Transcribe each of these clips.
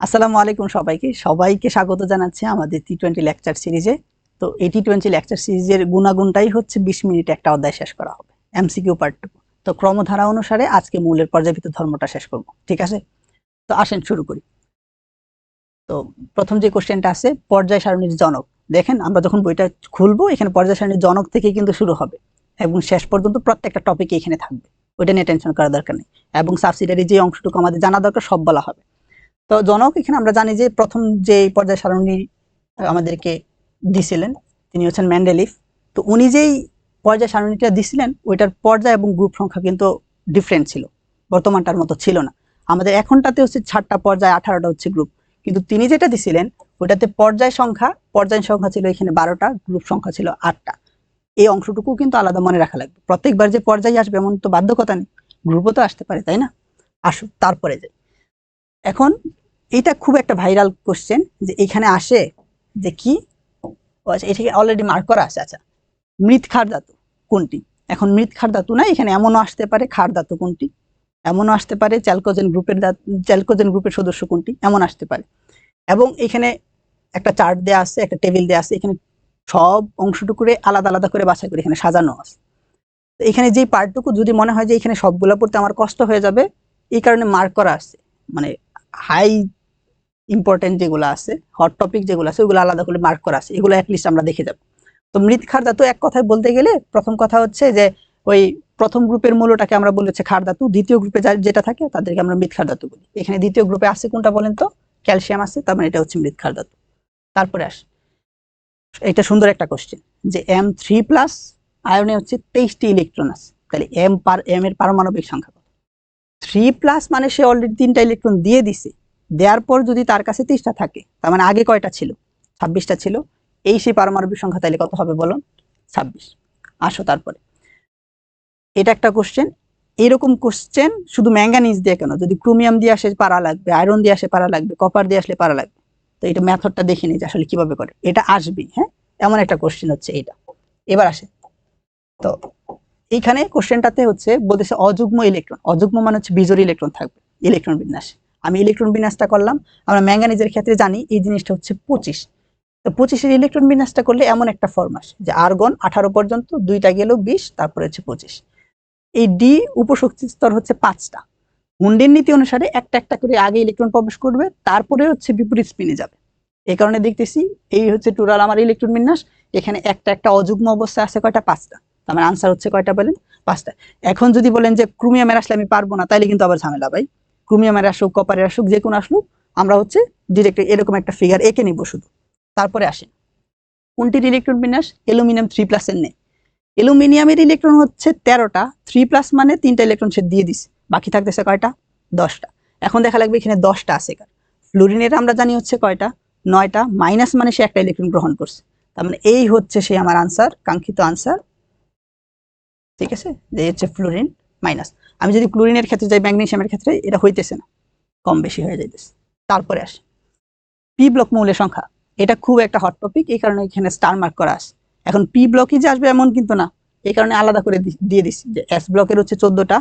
আসসালামু আলাইকুম সবাইকে। সবাইকে স্বাগত জানাচ্ছি আমাদের টি টোয়েন্টি লেকচার সিরিজে তো এই টি টোয়েন্টি লেকচার সিরিজের গুণাগুণটাই হচ্ছে বিশ মিনিটে একটা অধ্যায় শেষ করা হবে এমসিকিউ পার্টটুকু তো ক্রমধারা অনুসারে আজকে মূলের পর্যায়ভিত ধর্মটা শেষ করব, ঠিক আছে? তো আসেন শুরু করি। তো প্রথম যে কোশ্চেনটা আছে, পর্যায় সারণীর জনক। দেখেন, আমরা যখন বইটা খুলবো, এখানে পর্যায় সারণীর জনক থেকে কিন্তু শুরু হবে। এবং শেষ পর্যন্ত প্রত্যেকটা টপিক এখানে থাকবে। ওইটা নিয়ে টেনশন করার দরকার নেই। এবং সাবসিডারি যে অংশটুকু আমাদের জানা দরকার, সব বলা হবে। তো জনক এখানে আমরা জানি যে প্রথম যে পর্যায় সারণী আমাদেরকে দিছিলেন, তিনি হচ্ছেন ম্যান্ডেলিফ। তো উনি যেই পর্যায় সারণীটা দিছিলেন, ওইটার পর্যায় এবং গ্রুপ সংখ্যা কিন্তু ডিফারেন্ট ছিল। বর্তমানটার মতো ছিল না। আমাদের এখনটাতে হচ্ছে ষাটটা পর্যায় আঠারোটা হচ্ছে গ্রুপ কিন্তু তিনি যেটা দিছিলেন, ওইটাতে পর্যায় সংখ্যা পর্যায় সংখ্যা ছিল এখানে বারোটা গ্রুপ সংখ্যা ছিল আটটা। এই অংশটুকু কিন্তু আলাদা মনে রাখা লাগবে। প্রত্যেকবার যে পর্যায়ে আসবে এমন তো বাধ্যকতা নেই। গ্রুপও তো আসতে পারে, তাই না? আসুক, তারপরে যাই। এখন এটা খুব একটা ভাইরাল কোশ্চেন যে এখানে আসে যে কি? আচ্ছা এটাকে অলরেডি মার্ক করা আছে? আচ্ছা মৃৎ খার ধাতু কোনটি? এখন মৃৎ খার ধাতু না, এখানে এমনও আসতে পারে খার ধাতু কোনটি? এমনও আসতে পারে চ্যালকোজেন গ্রুপের চ্যালকোজেন গ্রুপের সদস্য কোনটি? এমন আসতে পারে। এবং এখানে একটা চার্ট দেওয়া আছে, একটা টেবিল দেওয়া আছে, এখানে সব অংশটুকুরে আলাদা আলাদা করে বাছাই করে এখানে সাজানো আছে। তো এখানে যেই পার্টটুকু যদি মনে হয় যে এখানে সবগুলো পড়তে আমার কষ্ট হয়ে যাবে, এই কারণে মার্ক করা আছে। মানে হাই ইম্পর্টেন্ট যেগুলো আছে হট টপিক যেগুলো আছে, ওগুলো আলাদা করে মার্ক করা আছে, এগুলো অ্যাটলিস্ট আমরা দেখে যাব। তো মৃৎ খার ধাতু এক কথায় বলতে গেলে প্রথম কথা হচ্ছে যে, ওই প্রথম গ্রুপের মূলটাকে আমরা বলেছি খার ধাতু দ্বিতীয় গ্রুপে যেটা থাকে তাদেরকে আমরা মৃৎ খার ধাতু বলি। এখানে দ্বিতীয় গ্রুপে আছে কোনটা বলেন তো? ক্যালসিয়াম আছে, তার মানে এটা হচ্ছে মৃৎ খার ধাতু তারপরে আস, এটা সুন্দর একটা কোশ্চেন যে এম থ্রি প্লাস আয়নে হচ্ছে তেইশটি ইলেকট্রন আছে, তাহলে এম পার এম এর পারমাণবিক সংখ্যা কত? থ্রি প্লাস মানে সে অলরেডি তিনটা ইলেকট্রন দিয়ে দিছে দেওয়ার পর যদি তার কাছে তেইশটা থাকে, তার মানে আগে কয়টা ছিল? ছাব্বিশটা ছিল। এই সেই পারমাণবিক সংখ্যা তাহলে কত হবে বলুন? ছাব্বিশ। আসো তারপরে। এটা একটা কোশ্চেন এরকম কোশ্চেন শুধু ম্যাঙ্গানিজ দিয়ে কেন? যদি ক্রোমিয়াম দিয়ে আসে পারা লাগবে আয়রন দিয়ে আসে পারা লাগবে কপার দিয়ে আসলে পারা লাগবে। তো এটা ম্যাথডটা দেখে নিই যে আসলে কীভাবে করে। এটা আসবেই হ্যাঁ? এমন একটা কোশ্চেন হচ্ছে এটা এবার আসে। তো এইখানে কোশ্চেনটাতে হচ্ছে বলতেছে অযুগ্ম ইলেকট্রন অযুগ্ম মানে হচ্ছে বিজোড় ইলেকট্রন থাকবে ইলেকট্রন বিন্যাস। আমি ইলেকট্রন বিন্যাসটা করলাম, আমরা ম্যাঙ্গানিজের ক্ষেত্রে জানি এই জিনিসটা হচ্ছে পঁচিশ। তো পঁচিশের ইলেকট্রন বিন্যাসটা করলে এমন একটা ফর্ম আসে যে আর্গন আঠারো পর্যন্ত, দুইটা গেল বিশ, তারপরে হচ্ছে পঁচিশ। এই ডি উপশক্তি স্তর হচ্ছে পাঁচটা। হুন্ডের নীতি অনুসারে একটা একটা করে আগে ইলেকট্রন প্রবেশ করবে, তারপরে হচ্ছে বিপরীত স্পিনে যাবে। এই কারণে দেখতেছি এই হচ্ছে টোটাল আমার ইলেকট্রন বিন্যাস, এখানে একটা একটা অযুগ্ম অবস্থায় আছে কয়টা? পাঁচটা। তার আনসার হচ্ছে কয়টা বলেন? পাঁচটা। এখন যদি বলেন যে ক্রোমিয়ামের আসলে আমি পারব না, তাইলে কিন্তু আবার ঝামেলা ভাই। ক্রোমিয়ামের আসুক কপারের আসুক, যে কোনো আসুক, আমরা হচ্ছে ডিরেক্ট এরকম একটা ফিগার এঁকে নিব শুধু। তারপরে আসেন কোনটির ইলেকট্রন বিন্যাস? অ্যালুমিনিয়াম থ্রি প্লাসের নেই অ্যালুমিনিয়ামের ইলেকট্রন হচ্ছে তেরোটা থ্রি প্লাস মানে তিনটা ইলেকট্রন সে দিয়ে দিস বাকি থাকতেছে কয়টা? দশটা। এখন দেখা লাগবে এখানে দশটা আছে কার ফ্লোরিনের আমরা জানি হচ্ছে কয়টা? নয়টা। মাইনাস মানে সে একটা ইলেকট্রন গ্রহণ করছে। তার মানে এই হচ্ছে সে আমার আনসার কাঙ্ক্ষিত আনসার ঠিক আছে? যে হচ্ছে ফ্লোরিন মাইনাস। আমি যদি ক্লোরিনের ক্ষেত্রে যাই, ম্যাগনেশিয়ামের ক্ষেত্রে, এটা হইতেছে না। কম বেশি হয়ে যাইতেছে। তারপরে আসে। পি ব্লক মৌলের সংখ্যা। এটা খুব একটা হট টপিক এই কারণে এখানে স্টার মার্ক করা আছে। এখন পি ব্লকই যে আসবে এমন কিন্তু না। এই কারণে আলাদা করে দিয়ে দিছি যে এস ব্লকের হচ্ছে চোদ্দটা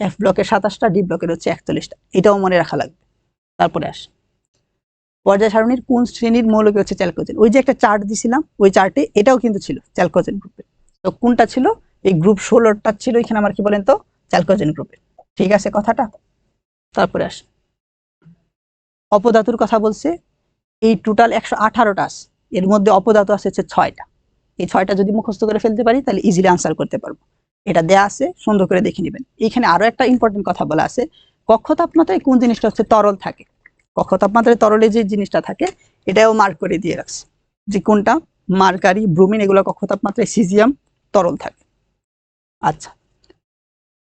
এফ ব্লকের সাতাশটা ডি ব্লকের হচ্ছে একচল্লিশটা। এটাও মনে রাখা লাগবে। তারপরে আসে। পর্যায় সারণীর কোন শ্রেণির মৌলকে হচ্ছে চ্যালকোজেন ওই যে একটা চার্ট দিছিলাম, ওই চার্টে এটাও কিন্তু ছিল চ্যালকোজেন গ্রুপের তো কোনটা ছিল? এই গ্রুপ ষোলোটা ছিল এখানে আমার কি বলেন তো? চ্যালকোজেন গ্রুপের ঠিক আছে কথাটা? তারপরে আস। অপধাতুর কথা বলছে, এই টোটাল একশো আঠারোটা এর মধ্যে অপধাতু আছে হচ্ছে ছয়টা। এই ছয়টা যদি মুখস্থ করে ফেলতে পারি, তাহলে ইজিলি আনসার করতে পারব। এটা দেয়া আছে, সুন্দর করে দেখে নেবেন। এখানে আরও একটা ইম্পর্টেন্ট কথা বলা আছে কক্ষ তাপমাত্রায় কোন জিনিসটা হচ্ছে তরল থাকে? কক্ষ তাপমাত্রায় তরলে যে জিনিসটা থাকে, এটাও মার্ক করে দিয়ে রাখছে। যে কোনটা? মার্কারি, ব্রুমিন, এগুলো কক্ষ তাপমাত্রায় সিজিয়াম তরল থাকে। আচ্ছা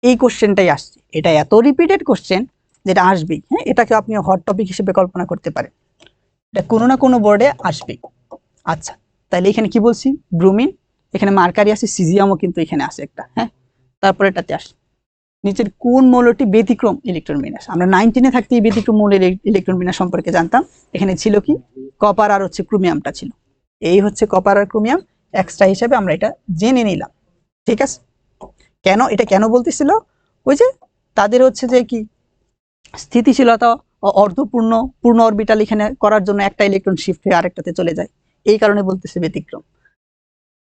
এই কোশ্চেনটাই আসছে। এটা এত রিপিটেড কোশ্চেন যেটা আসবেই হ্যাঁ? এটাকে আপনি হট টপিক হিসেবে কল্পনা করতে পারেন। এটা কোনো না কোনো বোর্ডে আসবেই। আচ্ছা তাহলে এখানে কি বলছি? ব্রুমিন এখানে মার্কারি আছে সিজিয়ামও কিন্তু এখানে আছে একটা হ্যাঁ? তারপরে এটাতে আসে। নিচের কোন মৌলটি ব্যতিক্রম ইলেকট্রন বিন্যাস আমরা নাইনটিনে থাকতে এই ব্যতিক্রম মৌলের ইলেকট্রন বিন্যাস সম্পর্কে জানতাম। এখানে ছিল কি? কপার আর হচ্ছে ক্রোমিয়ামটা ছিল। এই হচ্ছে কপার আর ক্রোমিয়াম এক্সট্রা হিসাবে আমরা এটা জেনে নিলাম। ঠিক আছে? কেন, এটা কেন বলতেছিল? ওই যে তাদের হচ্ছে যে কি, স্থিতিশীলতা অর্ধপূর্ণ, পূর্ণ অরবিটাল এখানে করার জন্য একটা ইলেকট্রন শিফট হয়ে আরেকটাতে চলে যায়। এই কারণে বলতেছে ব্যতিক্রম।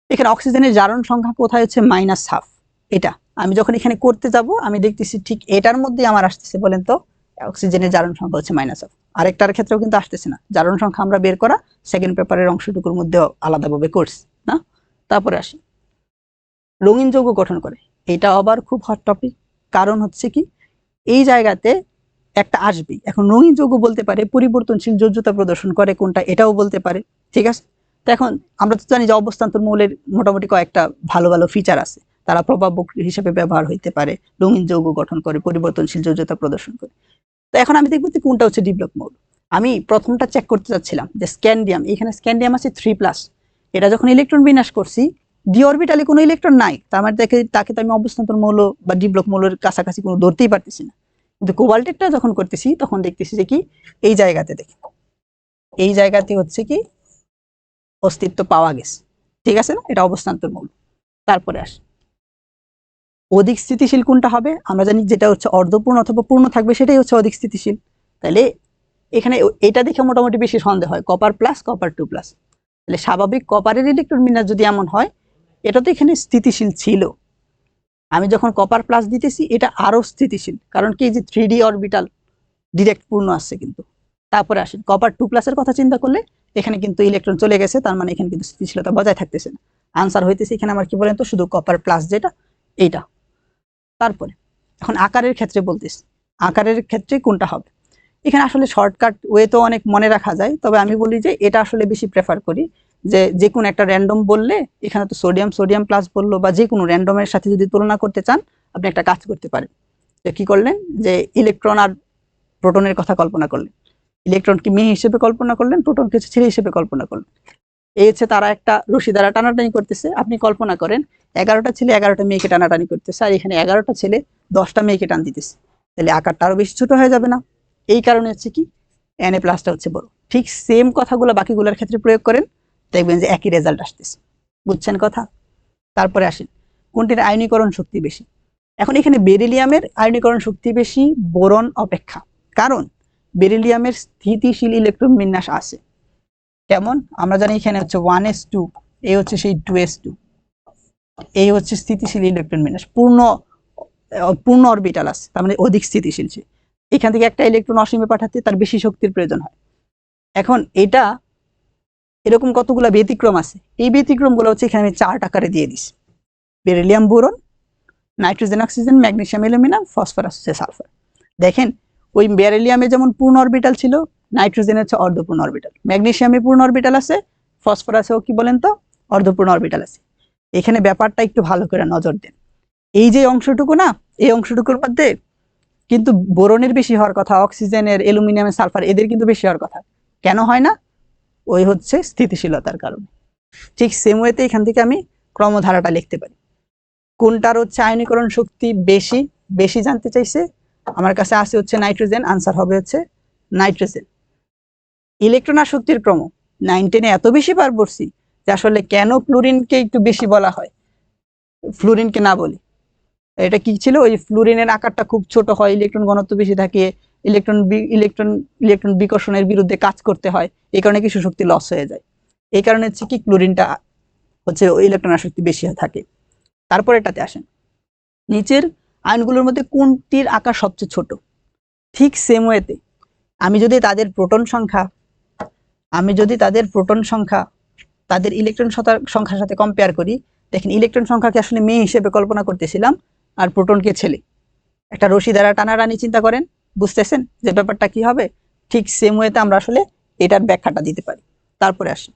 এখানে অক্সিজেনের জারণ সংখ্যা কোথায় হচ্ছে? মাইনাস হাফ এটা। আমি যখন এখানে করতে যাব, আমি দেখতেছি ঠিক এটার মধ্যে আমার আসতেছে, বলেন তো অক্সিজেনের জারণ সংখ্যা হচ্ছে মাইনাস হাফ আরেকটার ক্ষেত্রেও কিন্তু আসতেছে না। জারণ সংখ্যা আমরা বের করা সেকেন্ড পেপারের অংশটুকুর মধ্যে আলাদাভাবে করছি না? তারপরে আসি। রঙিন যৌগ গঠন করে। এটা আবার খুব হট টপিক কারণ হচ্ছে কি, এই জায়গাতে একটা আসবে এখন রঙিন যৌগ বলতে পারে, পরিবর্তনশীল যোজ্যতা প্রদর্শন করে কোনটা, এটাও বলতে পারে, ঠিক আছে? তো এখন আমরা তো জানি যে অবস্থান্তর মৌলের মোটামুটি কয়েকটা ভালো ভালো ফিচার আছে। তারা প্রভাব হিসেবে ব্যবহার হইতে পারে, রঙিন যৌগ গঠন করে, পরিবর্তনশীল যোজ্যতা প্রদর্শন করে। তো এখন আমি দেখব যে কোনটা হচ্ছে ডেভেলপ মৌল আমি প্রথমটা চেক করতে চাচ্ছিলাম যে স্ক্যান্ডিয়াম এখানে স্ক্যান্ডিয়াম আছে থ্রি প্লাস এটা যখন ইলেকট্রন বিন্যাস করছি ডি অরবিটালে কোনো ইলেকট্রন নাই। তার মানে তাকে তাকে তো আমি অবস্থান্তর মৌল বা ডিপ্লক মৌলের কাছাকাছি কোনো ধরতেই পারতেছি না। কিন্তু কোবাল্টেরটা যখন করতেছি, তখন দেখতেছি যে কি, এই জায়গাতে দেখি। এই জায়গাতে হচ্ছে কি, অস্তিত্ব পাওয়া গেছে। ঠিক আছে না? এটা অবস্থান্তর মৌল। তারপরে আস। অধিক স্থিতিশীল কোনটা হবে? আমরা জানি যেটা হচ্ছে অর্ধপূর্ণ অথবা পূর্ণ থাকবে, সেটাই হচ্ছে অধিক স্থিতিশীল। তাহলে এখানে এটা দেখে মোটামুটি বেশি সন্দেহ হয়। Copper plus copper two plus তাহলে স্বাভাবিক কপারের ইলেকট্রন বিন্যাস যদি এমন হয় এটা তো এখানে স্থিতিশীল ছিল। আমি যখন কপার প্লাস দিতেছি, এটা আরও স্থিতিশীল। কারণ কি যে থ্রি ডি অরবিটাল ডিরেক্ট পূর্ণ আসছে কিন্তু। তারপরে আসেন কপার টু প্লাসের কথা চিন্তা করলে এখানে কিন্তু ইলেকট্রন চলে গেছে, তার মানে এখানে কিন্তু স্থিতিশীলতা বজায় থাকতেছে না। আনসার হইতেছে এখানে আমার কি বলেন তো, শুধু কপার প্লাস যেটা, এইটা। তারপরে, এখন আকারের ক্ষেত্রে বলতেছি। আকারের ক্ষেত্রে কোনটা হবে? এখানে আসলে শর্টকাট ওয়ে তো অনেক মনে রাখা যায়, তবে আমি বলি যে এটা আসলে বেশি প্রেফার করি। যে যে কোনো একটা র্যান্ডম বললে, এখানে তো সোডিয়াম সোডিয়াম প্লাস বলল, বা যে কোনো র্যান্ডমের সাথে যদি তুলনা করতে চান, আপনি একটা কাজ করতে পারেন। যে কি করলেন? যে ইলেকট্রন আর প্রোটনের কথা কল্পনা করলেন। ইলেকট্রনকে মেয়ে হিসেবে কল্পনা করলেন? প্রোটনকে হচ্ছে ছেলে হিসেবে কল্পনা করলেন। এই হচ্ছে তারা একটা রশি দ্বারা টানাটানি করতেছে। আপনি কল্পনা করেন, এগারোটা ছেলে এগারোটা মেয়েকে টানাটানি করতেছে, আর এখানে এগারোটা ছেলে দশটা মেয়েকে টান দিতেছে। তাহলে আকারটা আরও বেশি ছোট হয়ে যাবে না। এই কারণে হচ্ছে কি এন এ প্লাসটা হচ্ছে বড়। ঠিক সেম কথাগুলো বাকিগুলোর ক্ষেত্রে প্রয়োগ করেন। দেখবেন যে একই রেজাল্ট আসতেছে। বুঝছেন কথা? তারপরে আসেন, কোনটির আয়নীকরণ শক্তি বেশি? এখন এখানে বেরিলিয়ামের আয়নীকরণ শক্তি বেশি, বোরন অপেক্ষা। কারণ বেরিলিয়ামের স্থিতিশীল ইলেকট্রন বিন্যাস আছে। কেমন? আমরা জানি এখানে হচ্ছে ওয়ান এস টু এই হচ্ছে সেই টু এস টু এই হচ্ছে স্থিতিশীল ইলেকট্রন বিন্যাস। পূর্ণ পূর্ণ অরবিটাল আছে, তার মানে অধিক স্থিতিশীল এখান থেকে একটা ইলেকট্রন অসীমে পাঠাতে তার বেশি শক্তির প্রয়োজন হয়। এখন এটা এরকম কতগুলো ব্যতিক্রম আছে? এই ব্যতিক্রমগুলো হচ্ছে এখানে আমি চার্ট আকারে দিয়ে দিছি। Beryllium boron, nitrogen, oxygen magnesium aluminium, phosphorus, হচ্ছে সালফার। দেখেন, ওই বেরিলিয়ামে যেমন পূর্ণ অরবিটাল ছিল নাইট্রোজেনের হচ্ছে অর্ধপূর্ণ অরবিটাল। ম্যাগনেসিয়ামে পূর্ণ অরবিটাল আছে, ফসফরাসেও কি বলেন তো? অর্ধপূর্ণ অরবিটাল আছে। এখানে ব্যাপারটা একটু ভালো করে নজর দেন। এই যে অংশটুকু না, এই অংশটুকুর মধ্যে কিন্তু বোরনের বেশি হওয়ার কথা, অক্সিজেনের, অ্যালুমিনিয়ামের, সালফার, এদের কিন্তু বেশি হওয়ার কথা। কেন হয় না? ওই হচ্ছে স্থিতিশীলতার কারণে। ঠিক সেম ওয়েতে এখান থেকে আমি ক্রমধারাটা লিখতে পারি। কোনটার হচ্ছে আয়নীকরণ শক্তি বেশি বেশি জানতে চাইছে? আমার কাছে আছে হচ্ছে নাইট্রোজেন আনসার হবে হচ্ছে নাইট্রোজেন। ইলেকট্রন আর শক্তির ক্রম নাইন টেনে এত বেশি বার পড়ছি যে আসলে কেন ফ্লুরিনকে একটু বেশি বলা হয়? ফ্লুরিনকে না বলি। এটা কি ছিল? ওই ফ্লুরিনের আকারটা খুব ছোট হয়, ইলেকট্রন ঘনত্ব বেশি থাকে ইলেকট্রন ইলেকট্রন ইলেকট্রন বিকর্ষণের বিরুদ্ধে কাজ করতে হয়, এই কারণে কিছু শক্তি লস হয়ে যায়। এই কারণে হচ্ছে কি ক্লোরিনটা হচ্ছে ইলেকট্রন আসক্তি বেশি থাকে। তারপর এটাতে আসেন। নিচের আয়নগুলোর মধ্যে কোনটির আকার সবচেয়ে ছোট? ঠিক সেম ওয়েতে আমি যদি তাদের প্রোটন সংখ্যা, আমি যদি তাদের প্রোটন সংখ্যা, তাদের ইলেকট্রন সংখ্যার সাথে কম্পেয়ার করি, দেখেন ইলেকট্রন সংখ্যাকে আসলে মেয়ে হিসেবে কল্পনা করতেছিলাম, আর প্রোটনকে ছেলে। একটা রশি দ্বারা টানাটানি চিন্তা করেন বুঝতেছেন যে ব্যাপারটা কি হবে? ঠিক সেম ওয়েতে আমরা আসলে এটার ব্যাখ্যাটা দিতে পারি। তারপরে আসি।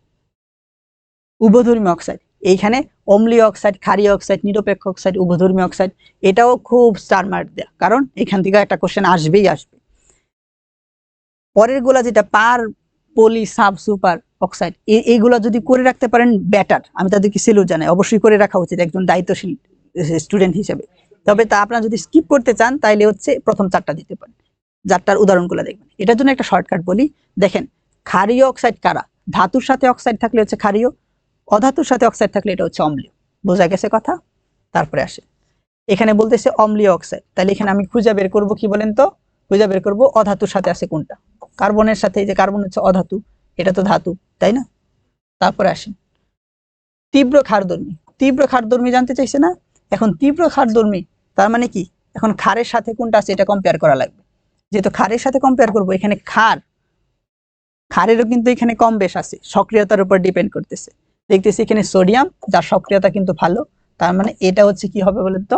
উভধর্মী অক্সাইড এইখানে অম্লীয় অক্সাইড ক্ষারীয় অক্সাইড নিরপেক্ষ অক্সাইড উভধর্মী অক্সাইড এটাও খুব স্টার মার্ক দেয়া। কারণ এখান থেকে একটা কোশ্চেন আসবেই আসবে। পরের গোলা যেটা per poly sub super oxide এইগুলো যদি করে রাখতে পারেন ব্যাটার আমি তাদেরকে সেলুট জানাই। অবশ্যই করে রাখা উচিত একজন দায়িত্বশীল স্টুডেন্ট হিসেবে। তবে তা আপনারা যদি স্কিপ করতে চান, তাইলে হচ্ছে প্রথম চারটা দিতে পারেন। যারটার উদাহরণগুলো দেখবেন। এটার জন্য একটা শর্টকাট বলি। দেখেন, ক্ষারীয় অক্সাইড কারা? ধাতুর সাথে অক্সাইড থাকলে হচ্ছে ক্ষারীয়, অধাতুর সাথে অক্সাইড থাকলে এটা হচ্ছে অম্লীয়। বোঝা গেছে কথা? তারপরে আসে। এখানে বলতেছে অম্লীয় অক্সাইড তাহলে এখানে আমি খুঁজে বের করব কি বলেন তো? খুঁজে বের করব অধাতুর সাথে আছে কোনটা? কার্বনের সাথে যে কার্বন হচ্ছে অধাতু, এটা তো ধাতু, তাই না? তারপরে আসেন তীব্র ক্ষারধর্মী। তীব্র ক্ষারধর্মী জানতে চাইছে না? এখন তীব্র ক্ষারধর্মী, তার মানে কি? এখন ক্ষারের সাথে কোনটা আছে, এটা কম্পেয়ার করা লাগবে। যেহেতু খারের সাথে কম্পেয়ার করব, এখানে খার, খারেরও কিন্তু এখানে কম বেশ আছে, সক্রিয়তার উপর ডিপেন্ড করতেছে। দেখতেছি এখানে সোডিয়াম যার সক্রিয়তা কিন্তু ভালো, তার মানে এটা হচ্ছে কি হবে বলেন তো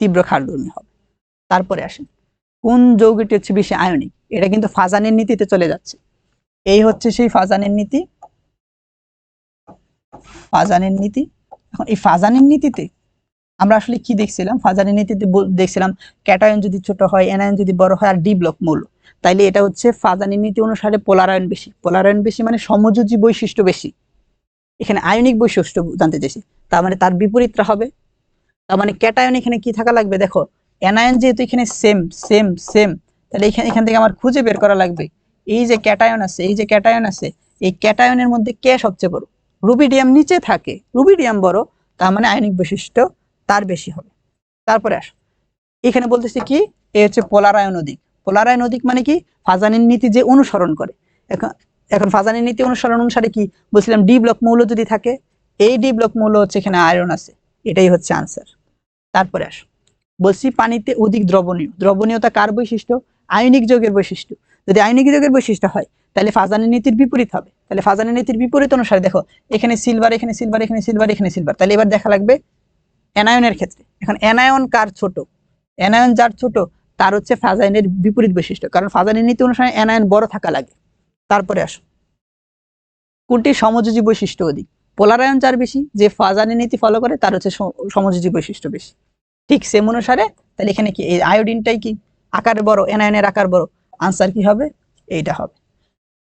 তীব্র ক্ষারধর্মী হবে। তারপরে আসেন, কোন যৌগটি হচ্ছে বেশি আয়নিক এটা কিন্তু ফাজানের নীতিতে চলে যাচ্ছে। এই হচ্ছে সেই ফাজানের নীতি। ফাজানের নীতি। এখন এই ফাজানের নীতিতে আমরা আসলে কি দেখছিলাম? ফাজানের নীতিতে দেখছিলাম ক্যাটায়ন যদি ছোট হয়, এনায়ন যদি বড় হয় আর ডি ব্লক মৌল। তাইলে এটা হচ্ছে ফাজানের নীতি অনুসারে পোলারায়ন বেশি। পোলারায়ন বেশি মানে সমযোজী বৈশিষ্ট্য বেশি। এখানে আয়নিক বৈশিষ্ট্য জানতে চাইছি। তার মানে তার বিপরীতটা হবে। তার মানে ক্যাটায়ন এখানে কি থাকা লাগবে? দেখো অ্যানায়ন যেহেতু এখানে সেম সেম সেম তাহলে এখানে, এখান থেকে আমার খুঁজে বের করা লাগবে। এই যে ক্যাটায়ন আছে, এই যে ক্যাটায়ন আছে, এই ক্যাটায়নের মধ্যে কে সবচেয়ে বড়? রুবিডিয়াম নিচে থাকে। রুবিডিয়াম বড়, তার মানে আয়নিক বৈশিষ্ট্য তার বেশি হবে। তারপরে আস। এখানে বলতেছি কি? এ হচ্ছে পোলারায়ন অধিক পোলারায়ন অধিক মানে কি? ফাজানির নীতি যে অনুসরণ করে। এখন এখন ফাজানির নীতি অনুসরণ অনুসারে কি? বলছিলাম ডি ব্লক মৌল যদি থাকে, এই ডি ব্লক মৌল হচ্ছে এখানে আয়রন আছে। এটাই হচ্ছে আনসার তারপরে আস। বলছি পানিতে অধিক দ্রবণীয়। দ্রবণীয়তা কার বৈশিষ্ট্য? আয়নিক যোগের বৈশিষ্ট্য। যদি আয়নিক যোগের বৈশিষ্ট্য হয়, তাহলে ফাজানি নীতির বিপরীত হবে। তাহলে ফাজানি নীতির বিপরীত অনুসারে দেখো, এখানে সিলভার এখানে সিলভার এখানে সিলভার এখানে সিলভার তাহলে এবার দেখা লাগবে অ্যানায়নের ক্ষেত্রে। এখন অ্যানায়ন কার ছোট? অ্যানায়ন যার ছোট, তার হচ্ছে ফাজাইনের বিপরীত বৈশিষ্ট্য। কারণ ফাজানের নীতি অনুসারে অ্যানায়ন বড় থাকা লাগে। তারপরে আসো। কোনটি সমযোজী বৈশিষ্ট্য অধিক? পোলারায়ন যার বেশি, যে ফাজানের নীতি ফলো করে, তার হচ্ছে সমযোজী বৈশিষ্ট্য বেশি। ঠিক সেম অনুসারে, তাহলে এখানে কি, এই আয়োডিনটাই কি? আকার বড় অ্যানায়নের আকার বড়। আনসার কি হবে? এইটা হবে।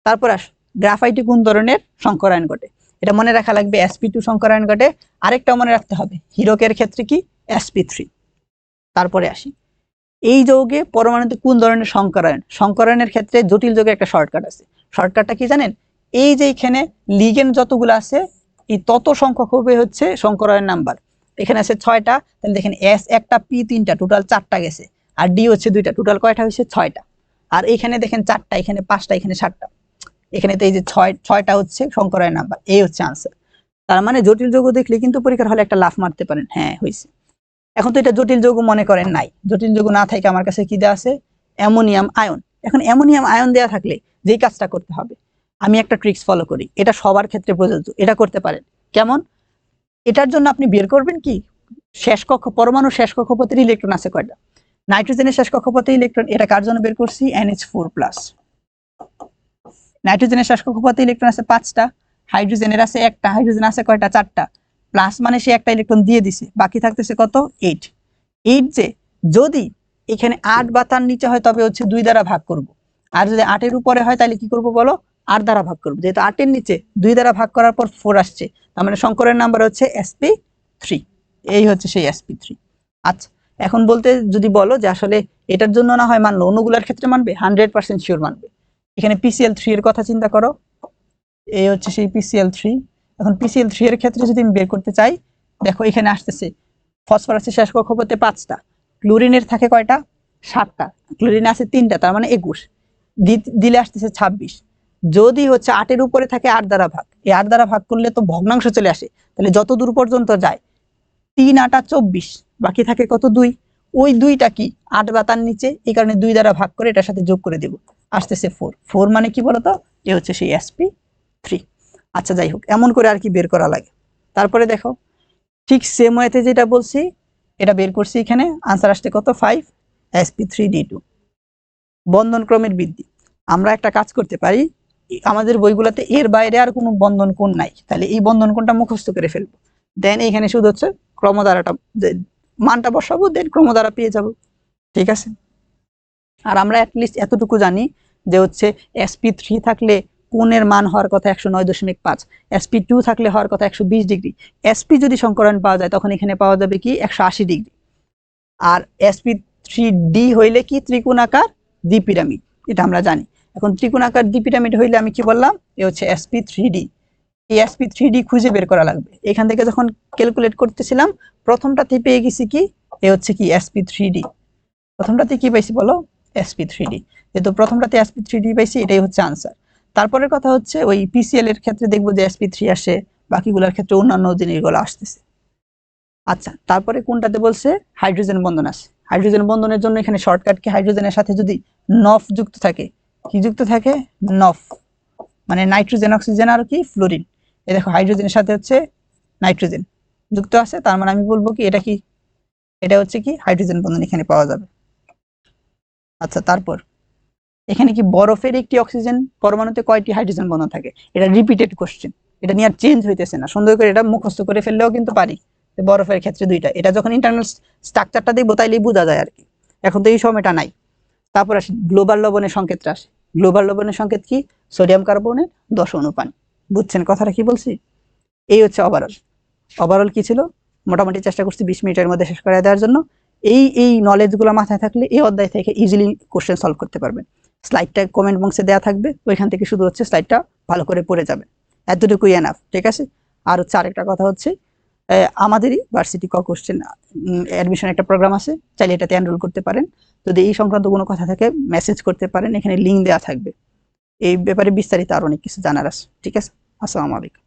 তারপর আস। গ্রাফাইটে কোন ধরনের? সংকরায়ন ঘটে। এটা মনে রাখা লাগবে এসপি টু সংকরায়ন ঘটে। আরেকটা মনে রাখতে হবে, হিরকের ক্ষেত্রে কি? এসপি থ্রি তারপরে আসি। এই যৌগে পরমাণুতে কোন ধরনের সংকরায়ন? সংকরায়নের ক্ষেত্রে জটিল যৌগে একটা শর্টকাট আছে। শর্টকাটটা কি জানেন? এই যে এখানে লিগেন যতগুলো আছে, এই তত সংখ্যক হবে হচ্ছে সংকরায়ন নাম্বার। এখানে আছে ছয়টা, তাহলে দেখেন এস একটা পি তিনটা টোটাল চারটা গেছে। আর ডি হচ্ছে দুইটা টোটাল কয়টা হয়েছে? ছয়টা। আর এখানে দেখেন চারটা, এখানে পাঁচটা, এখানে সাতটা। এখানে তো এই যে ছয়, ছয়টা হচ্ছে সংকরায়ন নাম্বার এই হচ্ছে আনসার তার মানে জটিল যৌগ দেখলে কিন্তু পরীক্ষার হলে একটা লাফ মারতে পারেন। হ্যাঁ হয়েছে। এখন তো এটা জটিল যৌগ মনে করেন নাই। জটিল যৌগ না থাকে আমার কাছে কি দেওয়া আছে? Ammonium ion. এখন অ্যামোনিয়াম আয়ন দেওয়া থাকলে যেই কাজটা করতে হবে, আমি একটা ট্রিক্স ফলো করি। এটা সবার ক্ষেত্রে প্রযোজ্য। এটা করতে পারেন। কেমন? এটার জন্য আপনি বের করবেন কি? শেষ কক্ষ, পরমাণু শেষ কক্ষপথের ইলেকট্রন আছে কয়টা? নাইট্রোজেনের শেষ কক্ষপথে ইলেকট্রন এটা কার জন্য বের করছি? এনএইচ ফোর প্লাস নাইট্রোজেনের শেষ কক্ষপথে ইলেকট্রন আছে পাঁচটা হাইড্রোজেনের আছে একটা হাইড্রোজেন আছে কয়টা? চারটা। প্লাস মানে সে একটা ইলেকট্রন দিয়ে দিছে। বাকি থাকতেছে কত? এইট এইট যে, যদি এখানে আট বা তার নিচে হয়, তবে হচ্ছে দুই দ্বারা ভাগ করব। আর যদি আটের উপরে হয়, তাহলে কি করব বলো? আট দ্বারা ভাগ করব। যেহেতু আটের নিচে দুই দ্বারা ভাগ করার পর ফোর আসছে, তার মানে শঙ্করের নাম্বার হচ্ছে এসপি থ্রি এই হচ্ছে সেই এসপি থ্রি আচ্ছা এখন বলতে যদি বলো যে আসলে এটার জন্য না হয় মানলো অন্যগুলোর ক্ষেত্রে মানবে? হান্ড্রেড পার্সেন্ট শিওর মানবে। এখানে পিসিএল থ্রি এর কথা চিন্তা করো। এই হচ্ছে সেই পিসিএল থ্রি এখন পিসিএল থ্রি এর ক্ষেত্রে যদি আমি বের করতে চাই, দেখো এখানে আসতেছে ফসফরাসের শেষ কক্ষপথে পাঁচটা ক্লোরিনের থাকে কয়টা? সাতটা ক্লোরিন আছে তিনটা, তার মানে একুশ। দিলে আসতেছে ছাব্বিশ। যদি হচ্ছে আটের উপরে থাকে আট দ্বারা ভাগ, এই আট দ্বারা ভাগ করলে তো ভগ্নাংশ চলে আসে। তাহলে যত দূর পর্যন্ত যায়, তিন আটা চব্বিশ, বাকি থাকে কত দুই? ওই দুইটা কি? আট বা তার নিচে, এই কারণে দুই দ্বারা ভাগ করে এটার সাথে যোগ করে দেব। আসতেছে ফোর ফোর মানে কি বলতো? এ হচ্ছে সেই এসপি থ্রি আচ্ছা যাই হোক, এমন করে আর কি বের করা লাগে। তারপরে দেখো, ঠিক সেম ওয়েতে যেটা বলছি, এটা বের করছি এখানে। আনসার আসছে কত? Five S P three D two বন্ধন ক্রমের বৃদ্ধি। আমরা একটা কাজ করতে পারি, আমাদের বইগুলোতে এর বাইরে আর কোনো বন্ধন কোণ নাই। তাহলে এই বন্ধন কোণটা মুখস্থ করে ফেলব। দেন এখানে শুধু হচ্ছে ক্রমধারাটা মানটা বসাবো দেন ক্রমধারা পেয়ে যাব। ঠিক আছে? আর আমরা অ্যাটলিস্ট এতটুকু জানি যে হচ্ছে এসপি থ্রি থাকলে কোণের মান হওয়ার কথা একশো নয় দশমিক পাঁচ এসপি টু থাকলে হওয়ার কথা একশো বিশ ডিগ্রি। এসপি যদি সংকরণ পাওয়া যায়, তখন এখানে পাওয়া যাবে কি? একশো আশি ডিগ্রি। আর এসপি থ্রি ডি হইলে কি? ত্রিকোণাকার দ্বি পিরামিড এটা আমরা জানি। এখন ত্রিকোণাকার দ্বি পিরামিড হইলে আমি কি বললাম? এ হচ্ছে S P three D S P three D খুঁজে বের করা লাগবে। এখান থেকে যখন ক্যালকুলেট করতেছিলাম প্রথমটাতে পেয়ে গেছি কি? এ হচ্ছে কি এসপি থ্রি ডি প্রথমটাতে কি পাইছি বলো? এসপি থ্রি ডি যেহেতু প্রথমটাতে এসপি থ্রি ডি পাইছি, এটাই হচ্ছে আনসার তারপরের কথা হচ্ছে, ওই পিসিএল এর ক্ষেত্রে দেখব যে এসপি থ্রি আসে, বাকিগুলোর ক্ষেত্রে অন্যান্য জিনিসগুলো আসতেছে। আচ্ছা তারপরে কোনটাতে বলছে? হাইড্রোজেন বন্ধন আছে। হাইড্রোজেন বন্ধনের জন্য এখানে শর্টকাট কি? হাইড্রোজেনের সাথে যদি নফ যুক্ত থাকে, কি যুক্ত থাকে? নফ মানে নাইট্রোজেন অক্সিজেন আর কি? ফ্লোরিন এই দেখো হাইড্রোজেনের সাথে হচ্ছে নাইট্রোজেন যুক্ত আছে, তার মানে আমি বলব কি, এটা কি, এটা হচ্ছে কি হাইড্রোজেন বন্ধন এখানে পাওয়া যাবে। আচ্ছা তারপর, এখানে কি বরফের একটি অক্সিজেন পরমাণুতে কয়টি হাইড্রোজেন বন্ধন থাকে? এটা রিপিটেড কোশ্চেন এটা নিয়ে আর চেঞ্জ হইতেছে না, সুন্দর করে এটা মুখস্থ করে ফেললেও কিন্তু পারি বরফের ক্ষেত্রে দুইটা, এটা যখন ইন্টারনাল স্ট্রাকচারটা দেখব তাইলেই বোঝা যায় আর কি এখন তো এই সময়টা নাই। তারপর আসি গ্লোবাল লবণের সংকেতটা আসে। গ্লোবাল লবণের সংকেত কি? সোডিয়াম কার্বনের দশ অনুপানি। বুঝছেন কথাটা কি বলছি? এই হচ্ছে ওভারঅল ওভারঅল কি ছিল? মোটামুটি চেষ্টা করছি বিশ মিনিটের মধ্যে শেষ করে দেওয়ার জন্য। এই এই নলেজগুলো মাথায় থাকলে এই অধ্যায় থেকে ইজিলি কোশ্চেন সলভ করতে পারবেন। স্লাইডটা কমেন্ট বক্সে দেওয়া থাকবে। ওইখান থেকে শুধু হচ্ছে স্লাইডটা ভালো করে পড়ে যাবে। এতটুকুই এনাফ ঠিক আছে? আর হচ্ছে আরেকটা কথা হচ্ছে আমাদেরই ভার্সিটি ক কোশ্চেন অ্যাডমিশন একটা প্রোগ্রাম আছে, চাইলে এটাতে এনরোল করতে পারেন। যদি এই সংক্রান্ত কোনো কথা থাকে মেসেজ করতে পারেন। এখানে লিঙ্ক দেওয়া থাকবে। এই ব্যাপারে বিস্তারিত আর অনেক কিছু জানার আছে। ঠিক আছে? আসসালামু আলাইকুম।